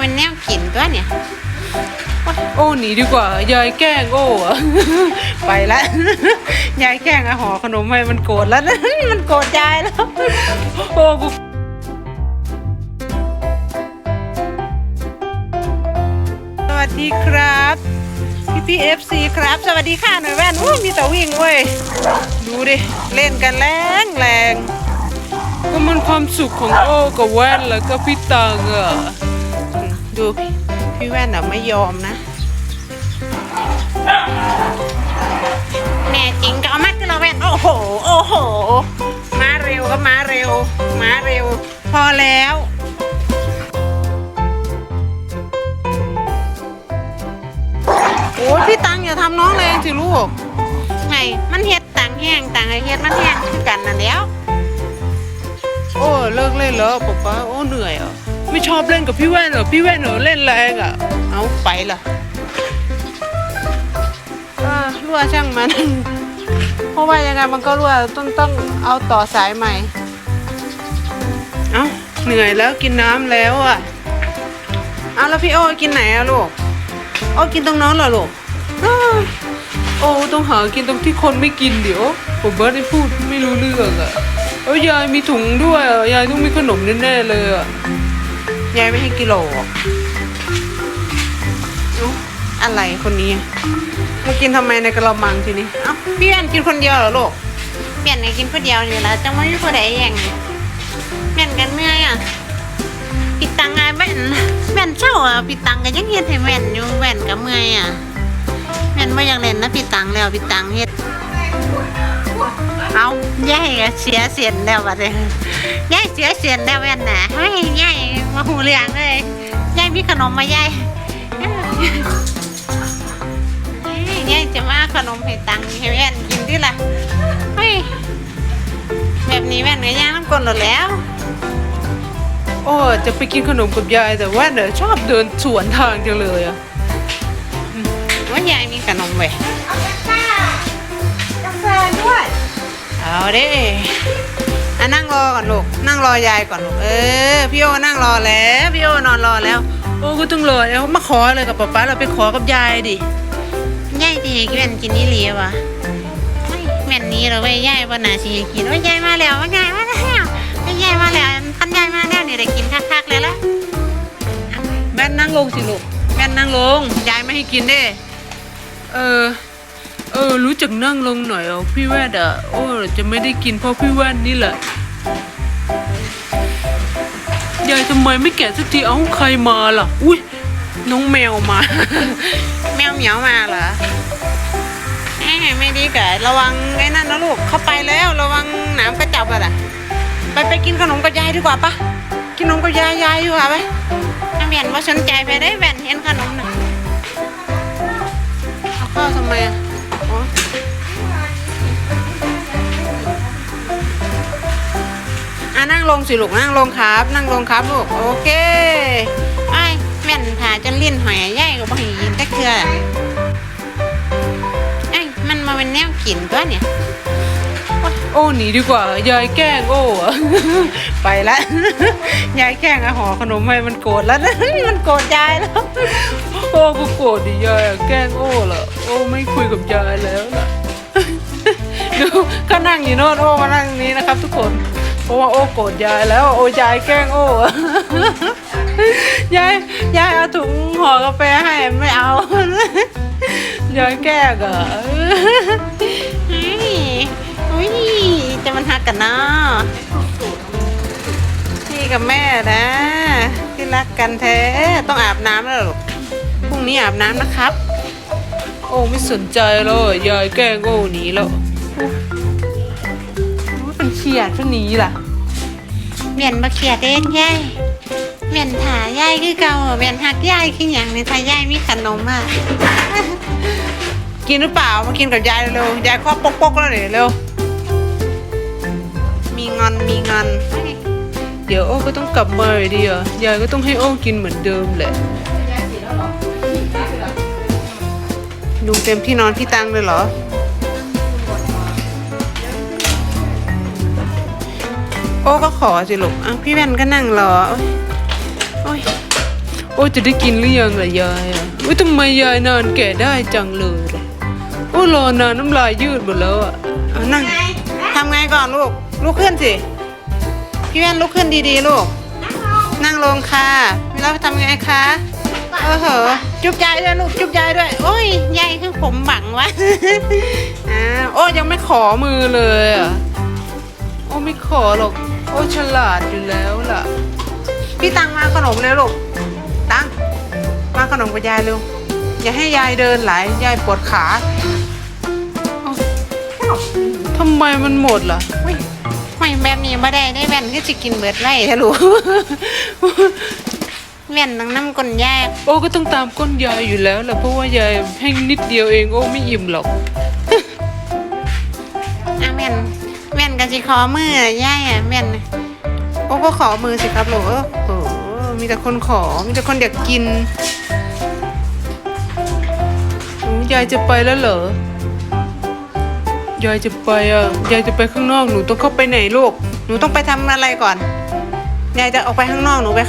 เป็นแนวกินตัวเนี่ย โอ้หนีดีกว่ายายแกล้งโอ้อะ ไปละยายแกล้งอาห่อขนมให้มันโกรธแล้วนะมันโกรธยายแล้ว โอ้กูสวัสดีครับ พี่พี่เอฟซีครับ สวัสดีค่ะหน่อยแว่นอู้มีแต่วิ่งเว้ย ดูดิ เล่นกันแรงแรงก็มันความสุขของโอ้กับแว่นแล้วก็พี่ตังอะอืม ดูพี่แว่นอะไม่ยอมนะแน่จริงก็เอามาที่เราแว่น โอ้โห โอ้โห มาเร็วก็มาเร็ว มาเร็ว พอแล้วโอ้พี่ตังอย่าทำน้องแรงสิลูกไงมันเฮ็ดต่างแห้งต่างไอเฮ็ดมันแห้งคือกันนั่นแล้ว โอ้เลิกเล่นแล้วป๊าป๊าโอ้เหนื่อยอะ ไม่ชอบเล่นกับพี่แว่นเหรอ พี่แว่นเหรอเล่นแรงอะ เอาไปละอ่ารั่วช่างมัน เพราะว่ายังไงมันก็รั่วต้องต้องเอาต่อสายใหม่ เอาเหนื่อยแล้วกินน้ำแล้วอะ เอาแล้วพี่โอ้กินไหนอะลูก โอ้กินตรงโน้นเหรอลูกอ้าวโอ้ต้องหากินตรงที่คนไม่กินเดี๋ยว ผมเบิร์ดได้พูดไม่รู้เรื่องอะเอ้ยยายมีถุงด้วยอะยายต้องมีขนมแน่ๆเลยอะ ยายไม่ให้กิโลอะเอ้าอะไรคนนี้ มากินทำไมในกระมังทีนี้เอ้าพี่แอนกินคนเดียวเหรอลูกเปลี่ยนให้กินผู้เดียวนี่ละจังไม่มีผู้ใดแย่งแม่ยนกันเมื่อยอะปิดตังไงแม่นแม่นเช่าอะปิดตังก็ยังเฮ็ดให้แม่นอยู่แม่นก็เมื่อยอะแม่นบ่อยากเล่นนะปิดตังแล้วปิดตังเฮ็ดเอาแย่เสียเสียนแล้วบัดนี้ ย่ายเสียเสียนแล้วแม่นน่ะเฮ้ยย่ายมาหูเรื่องเลยย่ายมีขนมมาย่ายเฮ้ยย่ายจะมาขนมให้ตังให้แม่นกินดิล่ะเฮ้ยแบบนี้แม่นก็ย่างน้ำกลนหมดแล้ว โอ้จะไปกินขนมกับยายแต่ว่าเนี่ยชอบเดินสวนทางจังเลยอะว่ายายมีขนมเว้ยกาแฟด้วย เอาเด้ อะนั่งรอก่อนลูกนั่งรอยายก่อนลูกเออพี่โอนั่งรอแล้วพี่โอนอนรอแล้วโอ้ก็ต้องรอแล้วมาขอเลยกับป๊าป๊าเราไปขอกับยายดิยายดีแม่นกินนี่เหลียวะเฮ้ยแม่นนี้เราไว้ยยายวันน่าสิให้กินว่ายายมาแล้วว่ายายมาแล้วว่ายายมาแล้วคันยายมาแล้วนี่ได้กินคักๆเลยละแม่นนั่งลงสิลูกแม่นนั่งลงยายไม่ให้กินเด้เออเออรู้จักนั่งลงหน่อยเอะพี่แว่นอะโอ้จะไม่ได้กินเพราะพี่แว่นนี่แหละยายทำไมไม่แกะสักทีเอ้าใครมาล่ะ อุ้ยน้องแมวมา แมวเหมียวมาเหรอเอ้ยไม่ดีกะระวังไอ้นั่นนะลูกเข้าไปแล้ว ระวังหนามกระจับอะล่ะไปไปกินขนมกับยายดีกว่าปะกินขนมกับยายยายดีกว่าไปถ้าแม่นว่าสนใจไปได้แม่นเห็นขนมน่ะ ลงสิลูกนั่งลงครับ นั่งลงครับลูกโอเคไอ้ยแม่นผ่าจนลิ้นหอยใหญ่ก็บ่ให้ยินจักเทื่อไอ้ยมันมาเป็นแนวกินตัวเนี่ยโอ้หนีดีกว่ายายแกล้งโอ้อะไปละยายแกล้งอาหอขนมให้มันโกรธแล้วนะมันโกรธยายแล้วโอ้กูโกรธดิยายอะแกล้งโอ้ละโอ้ไม่คุยกับยายแล้วล่ะดู ก็นั่งอยู่โน่นโอ้มานั่งนี้นะครับ ทุกคน เพราะว่าโอ้โกรธยายแล้วโอ้ยายแกล้งโอ้ยายยายเอาถุงห่อกาแฟให้ไม่เอา ยายแกล้งอะเฮ้ยอุ้ยจะมันหักกันเนาะพี่กับแม่นะที่รักกันแท้ต้องอาบน้ำแล้วเหรอพรุ่งนี้อาบน้ำนะครับ โอ้ไม่สนใจเลยยายแกล้งโอ้หนีแล้ว เป็นเฉียดก็หนีล่ะเมียนมาเขียดเองยายเมียนถายายคือเก่าเมียนหักยายคืออย่างในทายายมีขนมอะกินหรือเปล่ามากินกับยายเร็วๆยายครอบปกๆแล้วเดี๋ยวเร็วมีงอนมีงอนเดี๋ยวโอ้ก็ต้องกลับมาอยู่ดีอะยายก็ต้องให้โอ้กินเหมือนเดิมแหละดูเต็มที่นอนที่ตังเลยเหรอ โอ้ก็ขอสิลูกอะพี่แว่นก็นั่งรอ โอ้ย โอ้ยโอ้อ้จะได้กินหรือยังล่ะยายอะอุ้ยทำไมยายนานแก่ได้จังเลยล่ะโอ้รอนานน้ำลายยืดหมดแล้วอะเอานั่งทำไงก่อนลูก ลุกขึ้นสิ พี่แว่นลุกขึ้นดีๆลูก นั่งลงค่ะแล้วทำไงคะเออเหอะจุ๊บยายด้วยลูกจุ๊บยายด้วย โอ้ยยายคือผมบังวะ อ่าโอ้ยังไม่ขอมือเลยอะ โอ้ไม่ขอหรอก โอ้ฉลาดอยู่แล้วล่ะ พี่ตังมาขนมเร็วลูก ตังมาขนมกับยายเร็ว อย่าให้ยายเดินไหลายยายปวดขาเอาทำไมมันหมดล่ะอุ้ยไม่แบบนี้บ่ได้ได้แว่นก็จะกินเบิดไล่ทะลุแว่นนังน้ำก้นยากโอ้ก็ต้องตามก้นยายอยู่แล้วแหละเพราะว่ายายให้นิดเดียวเองโอ้ไม่อิ่มหรอกอะแว่น แว่นกันสิขอมือยายอะแม่นโอ้ก็ขอมือสิครับหลกโอ้โหมีแต่คนขอมีแต่คนอยากกินยายจะไปแล้วเหรอยายจะไปอะยายจะไปข้างนอกหนูต้องเข้าไปไหนลูกหนูต้องไปทำอะไรก่อนยายจะออกไปข้างนอกหนูไป